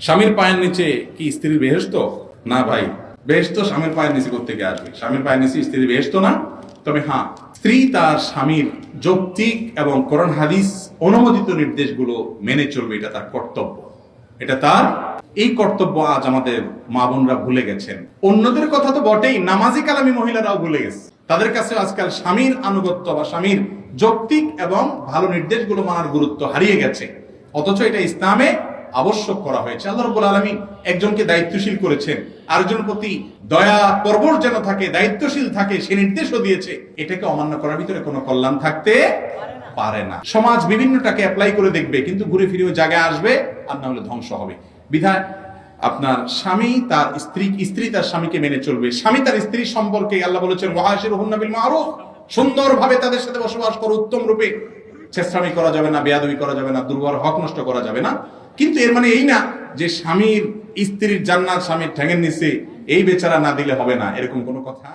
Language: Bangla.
স্বামীর পায়ের নিচে কি স্ত্রীর বেহেস্ত না ভাই বেহেস্ত স্বামীর পায়ের নিচে গিয়ে আসবে? স্বামীর পায়ের নিচে স্ত্রীর বেহেস্ত না? তবে হ্যাঁ স্ত্রী তার স্বামীর যৌক্তিক এবং কোরআন হাদিস অনুমোদিত নির্দেশগুলো মেনে চলবে, এটা তার কর্তব্য। এটা তার, এই কর্তব্য আজ আমাদের মা বোনরা ভুলে গেছেন। অন্যদের কথা তো বটেই, নামাজি কালামি মহিলারাও ভুলে গেছে। তাদের কাছে আজকাল স্বামীর আনুগত্য বা স্বামীর যৌক্তিক এবং ভালো নির্দেশগুলো মানার গুরুত্ব হারিয়ে গেছে। অথচ এটা ইসলামে আবশ্যক করা হয়েছে। আল্লাহ রব্বুল আলমী একজনকে দায়িত্বশীল করেছেন। আরেকজন প্রতি দয়া পরবর যেন থাকে, দায়িত্বশীল থাকে, সে নির্দেশও দিয়েছে। এটাকে অমান্য করার ভিতরে কোনো কল্যাণ থাকতে পারে না। সমাজ বিভিন্নটাকে অ্যাপ্লাই করে দেখবে, কিন্তু ঘুরে ফিরে ওই জায়গায় আসবে, আর না হলে ধ্বংস হবে। বিধায় আপনার স্বামী তার স্ত্রী স্ত্রী তার স্বামীকে মেনে চলবে। স্বামী তার স্ত্রী সম্পর্কে আল্লাহ বলেছেন ওয়াহাসির হুন্নাবিল মারুফ। সুন্দরভাবে তাদের সাথে বসবাস করো উত্তম রূপে চেষ্টামি করা যাবে না, বেয়াদবি করা যাবে না, দুর্বল হক নষ্ট করা যাবে না। কিন্তু এর মানে এই না যে স্বামীর স্ত্রীর জান্নাত স্বামীর ঠ্যাঙের নিচে এই বেচারা না দিলে হবে না, এরকম কোনো কথা